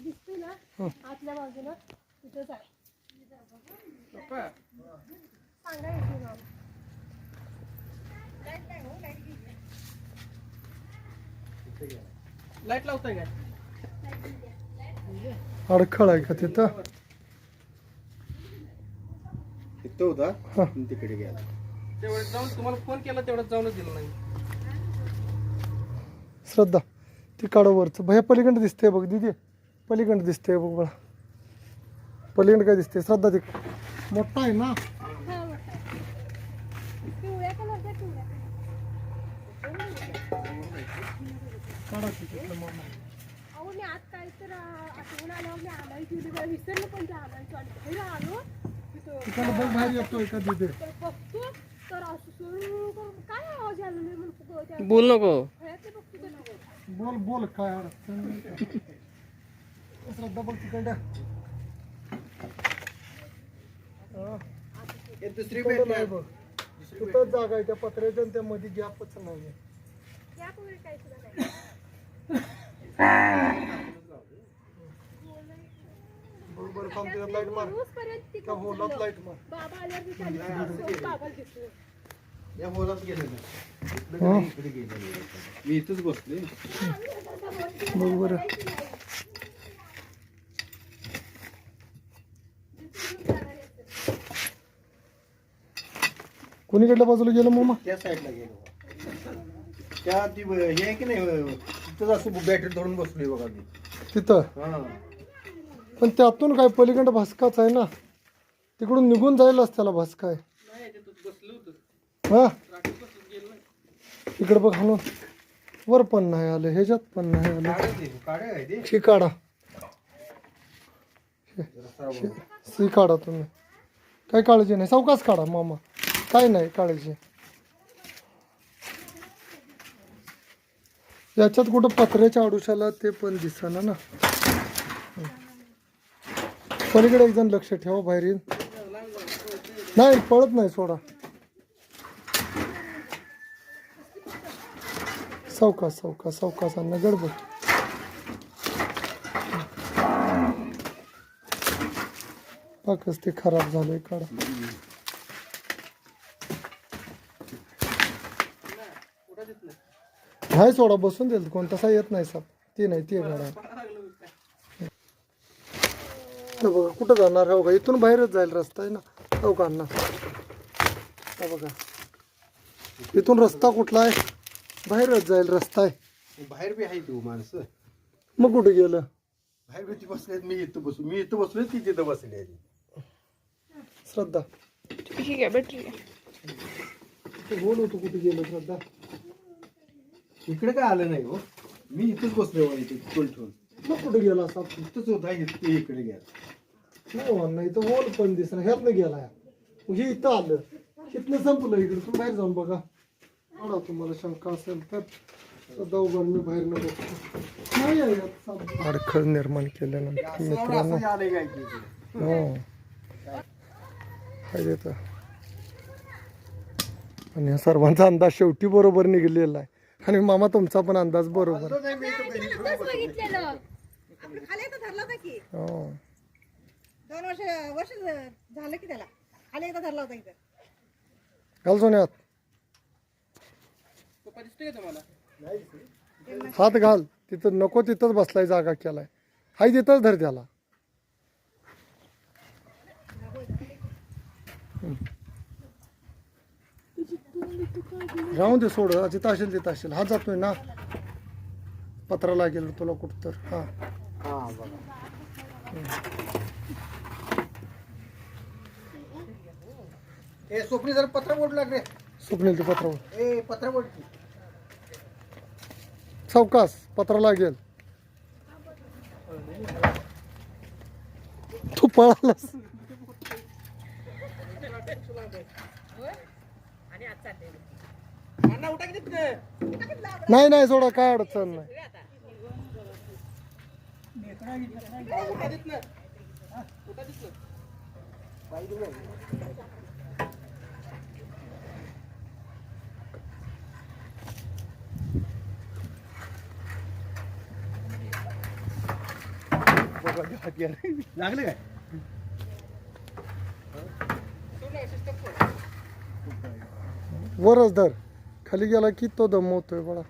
दिसते ना आतल्या बाजूला तिथंच आहे सांगा येते नाव. लाइट लावताय काय अडखळ आहे का तिथं इथं होता हा. तिकडे गेला तेवढं जाऊन तुम्हाला फोन केला तेवढं जाऊनच दिलं नाही श्रद्धा. ती काढवरचं भया पलीकडे दिसते बघ दिदी. पलीकडे दिसते बघ बळा पलीकडे काय दिसते श्रद्धा ती. मोठा आहे ना? हा, बघ बोल नको फळ्यातले बघतो तर नको. बोल बोल काय अडचण. श्रद्धा बघ तिकडे. हे दुसरी तिकडं भेट नाही बघ. तिथंच जागा आहे त्या पत्र्याच्या आणि त्या मध्ये गॅपच नाही. थांब लाइट मार. त्या होलात लाइट मार. बाबा आल्यावर मी चालली बाबा दिसलो या बोलात गेले ना. इकडे हा. मी इथंच बसले. बघ बरं. कुणीकडल्या बाजूला गेलं मामा? त्या साईडला गेलो. त्या ती हे आहे की नाही तिथंच असं बॅटरी धरून बसलोय बघा मी. तिथं? पण त्यातून काय पलीकडं भस्काच आहे ना? तिकडून निघून जायलाच त्याला भस्का आहे नाही तिथं बसलं होतं हा इकडे बघ हाणून वर पण नाही आलं ह्याच्यात पण नाही आलं. काढे. शी काढा सी काढा तुम्ही. काही काळजी नाही. सावकाश काढा मामा. काय नाही काळजी. याच्यात कुठं पत्र्याच्या आडुशाला ते पण दिसणार ना. पलीकडे एक जण लक्ष ठेवा बाहेर नाही पळत नाही सोडा. सावका सावका सावकाशांना गडबड. पाकच ते खराब झालंय काढा. कुठं नाही सोडा बसून देईल कोण तसा येत नाही साप. ते नाही ते गाडा बघा कुठं जाणार हो का इथून बाहेरच जाईल रस्ता आहे ना? हो का अण्णा? बघा. इथून रस्ता कुठला आहे? बाहेरच जाईल रस्ता आहे. बाहेर बी आहे तू माणसं. मग कुठे गेलं? बाहेर बी ती बसले मी इथं बसू मी इथं बसलोय ती तिथं बसली आहे. श्रद्धा. ठीक आहे बॅटरी तू बोल होतो कुठे गेलं श्रद्धा? इकडे काय आलं नाही हो. मी इथंच इथे तोल ठेवून मग कुठे गेला इथंच होता इथं इकडे गेला. हो बोल पण ह्यातनं गेला. मग हे इथं आलं. इथनं संपलं इकडे तुम्ही बाहेर जाऊन बघा. आडा तुम्हाला शंका असेल तर उभार मी बाहेर न बघतो. नाही आहे यात साप. अडखळ निर्माण केल्यानंतर मित्रांनो. इकडे? हो. देतं आणि या सर्वांचा अंदाज शेवटी बरोबर निघलेला आहे. आणि मामा तुमचा पण अंदाज बरोबर. बघितलेलं. आपलं खाली एकदा धरला होता की? हो. दोन वर्ष वर्ष झ- झालं की त्याला. खाली एकदा धरला होता इथं. घाल सोन्यात. पप्पा दिसतोय का तुम्हाला? हात घाल. तिथं नको तिथंच बसलाय जागा केलाय. हाय तिथंच धर त्याला. राहून दे सोड जिथं असेल तिथं असेल. हा जातोय ना? पत्रा लागेल तुला कुठं तर हा. हा स्वप्नी जरा पत्र बोर्ड लाग रे सुकणील ते पत्रावर ए पत्र की. चौकास पत्र लागेल. तू पळालास. नाही नाही सोडा काय अडचण नाही देत ना उठा देत ना लागले काय? वरच धर. खाली गेला की तो दमवतोय बळा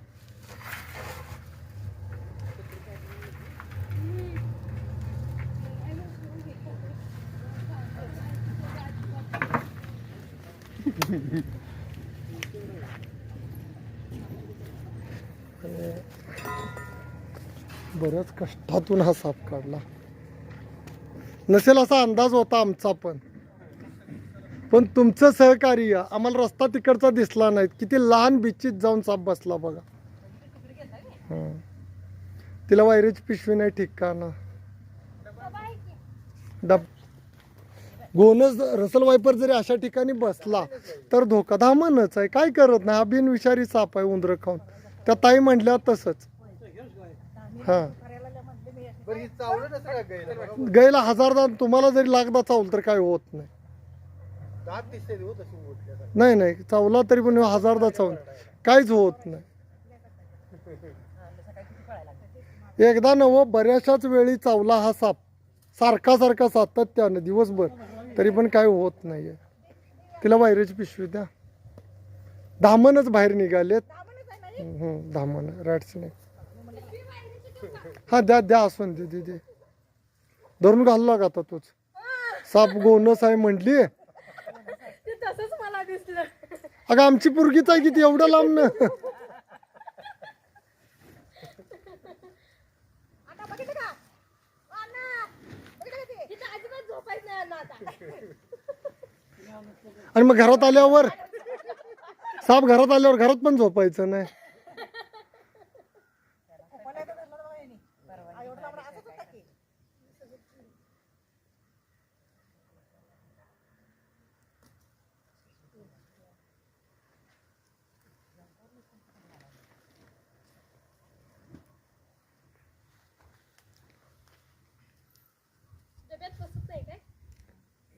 बऱ्याच कष्टातून हा साप काढला. नसेल असा अंदाज होता आमचा पण. पण तुमचं सहकार्य आम्हाला रस्ता तिकडचा दिसला नाही किती लहान बिच्चीत जाऊन साप बसला बघा. तिला वायरीची पिशवी नाही ठिकाणा डब गोनस रसल वायपर जरी अशा ठिकाणी बसला तर धोका धामनच आहे. काय करत नाही? हा बिनविषारी साप आहे उंदर खाऊन. त्या ताई म्हणल्या तसंच. हां बरं ही चावलं नसं काय गायला? गायला हजार दात तुम्हाला जरी लागदा चावल तर काय होत नाही. हो नाही नाही चावला तरी पण हजारदा चावून काहीच होत नाही. एकदा नव बऱ्याचशाच वेळी चावला हा साप. सारखा सारखा सातत्यानं दिवसभर. तरी पण काय होत नाहीये. तिला वायरेची पिशवी द्या. धामनच बाहेर निघालेत. हम्म, धामन रॅट्स नाही. हा द्या द्या असून दे दे दे. धरून घालला का आता तूच. साप गोनस आहे म्हटली. ते तसंच मला दिसलं. अगं आमची पुरगीच आहे किती एवढं लांब ना. आता बघितलं का? अण्णा, बघितलं का ते? तिथं अजिबात झोपायचं नाही अण्णा आता. आणि मग घरात आल्यावर? साप घरात आल्यावर घरात पण झोपायचं नाही मला येतं धरलं बघा यांनी. हा, एवढं लांबडं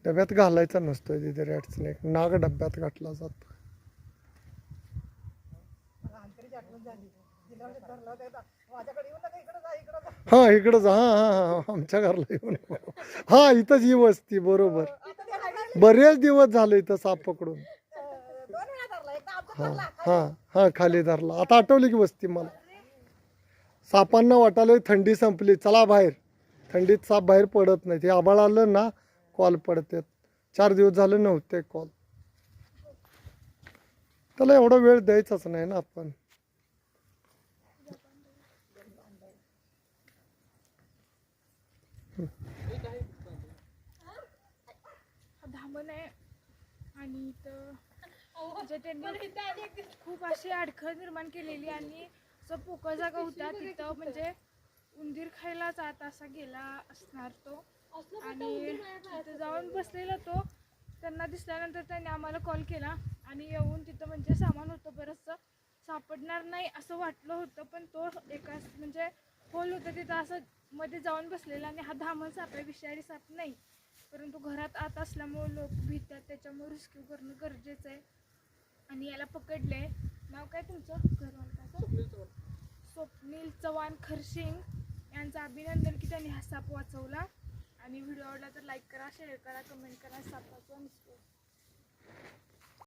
डब्यात घालायचा नसतोय तिथे रॅट स्नेक नाग डब्यात घातला जातो. हा इकडं जा. हा हा हा आमच्या घरला येऊन हा इथंच ही वस्ती बरोबर. बरेच दिवस झाले इथं साप पकडून. हा हा हा खाली धरला. आता आठवली की वस्ती मला. सापांना वाटायला थंडी संपली. चला बाहेर. थंडीत साप बाहेर पडत नाही ते आबाळ आलं ना कॉल पडतात. चार दिवस झाले नव्हते कॉल. त्याला एवढा वेळ द्यायचाच नाही ना आपण. धामण आहे. आणि इथं म्हणजे त्यांनी खूप अशी अडखळ निर्माण केलेली आणि जो पोकळ जागा होता तिथं म्हणजे उंदीर खायला जात असा गेला असणार तो. आणि तिथं जाऊन बसलेला तो. त्यांना दिसल्यानंतर त्यांनी आम्हाला कॉल केला आणि येऊन तिथं म्हणजे सामान होतं बरंचसं सापडणार नाही असं वाटलं होतं पण तो एका म्हणजे होल होतं तिथं असं मध्ये जाऊन बसलेला आणि हा धामण साप आहे विषारी साप नाही. परंतु घरात आत असल्यामुळे लोक भीतात त्याच्यामुळे रेस्क्यू करणं गरजेचं आहे. आणि याला पकडले नाव काय तुमचं? घरवालकाचं स्वप्नील चव्हाण. स्वप्नील चव्हाण खरशिंग. यांचं अभिनंदन की त्यांनी हा साप वाचवला. आणि व्हिडिओ आवडला तर लाईक करा शेअर करा कमेंट करा. सापाचं मिसळून